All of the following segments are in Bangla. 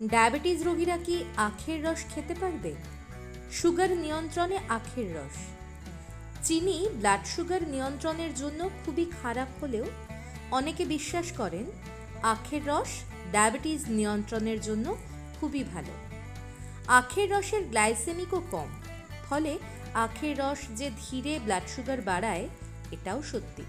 ডায়াবেটিস রোগীরা কি আখের রস খেতে পারবে? সুগার নিয়ন্ত্রণে আখের রস। চিনি ব্লাড সুগার নিয়ন্ত্রণের জন্য খুবই খারাপ হলেও অনেকে বিশ্বাস করেন আখের রস ডায়াবেটিস নিয়ন্ত্রণের জন্য খুবই ভালো। আখের রসের গ্লাইসেমিকও কম, ফলে আখের রস যে ধীরে ব্লাড সুগার বাড়ায়, এটাও সত্যি।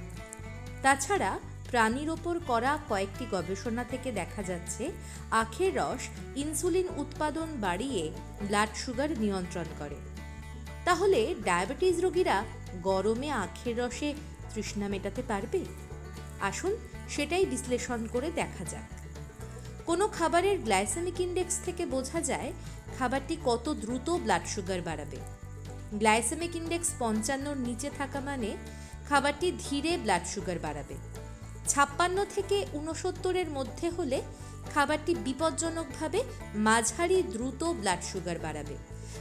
তাছাড়া প্রাণীর ওপর করা কয়েকটি গবেষণা থেকে দেখা যাচ্ছে, আখের রস ইনসুলিন উৎপাদন বাড়িয়ে ব্লাড সুগার নিয়ন্ত্রণ করে। তাহলে ডায়াবেটিস রোগীরা গরমে আখের রসে তৃষ্ণা মেটাতে পারবে? আসুন সেটাই বিশ্লেষণ করে দেখা যাক। কোনো খাবারের গ্লাইসেমিক ইন্ডেক্স থেকে বোঝা যায় খাবারটি কত দ্রুত ব্লাড সুগার বাড়াবে। গ্লাইসেমিক ইন্ডেক্স পঞ্চান্নর নিচে থাকা মানে খাবারটি ধীরে ব্লাড সুগার বাড়াবে। ছাপ্পান্ন থেকে উনসত্তরের মধ্যে হলে খাবারটি বিপজ্জনকভাবে মাঝারি দ্রুত ব্লাড সুগার বাড়াবে।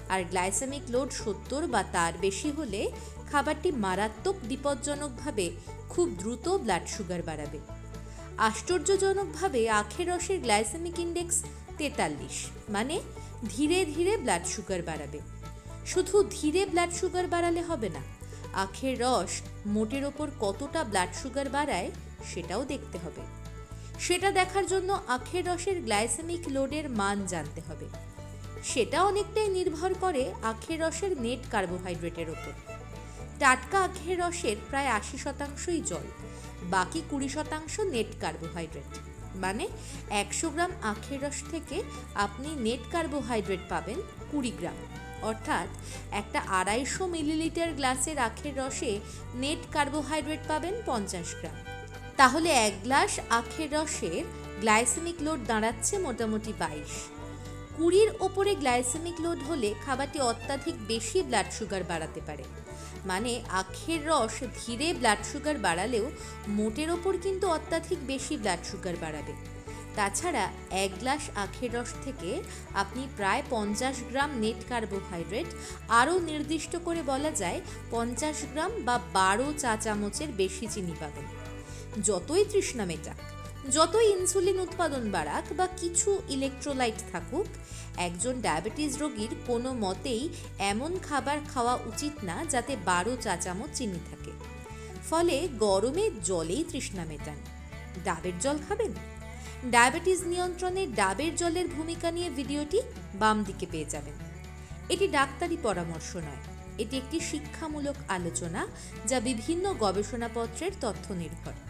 আর গ্লাইসেমিক লোড সত্তর বা তার বেশি হলে খাবারটি মারাত্মক বিপজ্জনকভাবে খুব দ্রুত ব্লাড সুগার বাড়াবে। আশ্চর্যজনকভাবে আখের রসের গ্লাইসেমিক ইন্ডেক্স তেতাল্লিশ মানে ধীরে ধীরে ব্লাড সুগার বাড়াবে। শুধু ধীরে ব্লাড সুগার বাড়ালে হবে না, আখের রস মোটের ওপর কতটা ব্লাড সুগার বাড়ায় সেটাও দেখতে হবে। সেটা দেখার জন্য আখের রসের গ্লাইসেমিক লোডের মান জানতে হবে। সেটা অনেকটাই নির্ভর করে আখের রসের নেট কার্বোহাইড্রেটের ওপর। টাটকা আখের রসের প্রায় আশি শতাংশই জল, বাকি কুড়ি শতাংশ নেট কার্বোহাইড্রেট। মানে একশো গ্রাম আখের রস থেকে আপনি নেট কার্বোহাইড্রেট পাবেন কুড়ি গ্রাম। অর্থাৎ একটা আড়াইশো মিলিলিটার গ্লাসের আখের রসে নেট কার্বোহাইড্রেট পাবেন পঞ্চাশ গ্রাম। তাহলে এক গ্লাস আখের রসের গ্লাইসেমিক লোড দাঁড়াচ্ছে মোটামুটি বাইশ। কুড়ির ওপরে গ্লাইসেমিক লোড হলে খাবারটি অত্যাধিক বেশি ব্লাড সুগার বাড়াতে পারে। মানে আখের রস ধীরে ব্লাড সুগার বাড়ালেও মোটের ওপর কিন্তু অত্যাধিক বেশি ব্লাড সুগার বাড়াবে। তাছাড়া এক গ্লাস আখের রস থেকে আপনি প্রায় পঞ্চাশ গ্রাম নেট কার্বোহাইড্রেট আরও নির্দিষ্ট করে বলা যায় পঞ্চাশ গ্রাম বা বারো চা চামচের বেশি চিনি পাবেন। যতই তৃষ্ণা মেটাক, যতই ইনসুলিন উৎপাদন বাড়াক বা কিছু ইলেকট্রোলাইট থাকুক, একজন ডায়াবেটিস রোগীর কোনো মতেই এমন খাবার খাওয়া উচিত না যাতে বারো চা চামচ চিনি থাকে। ফলে গরমে জলেই তৃষ্ণা মেটান। ডাবের জল খাবেন? ডায়াবেটিস নিয়ন্ত্রণে ডাবের জলের ভূমিকা নিয়ে ভিডিওটি বাম দিকে পেয়ে যাবেন। এটি ডাক্তারি পরামর্শ নয়, এটি একটি শিক্ষামূলক আলোচনা যা বিভিন্ন গবেষণাপত্রের তথ্য নির্ভর।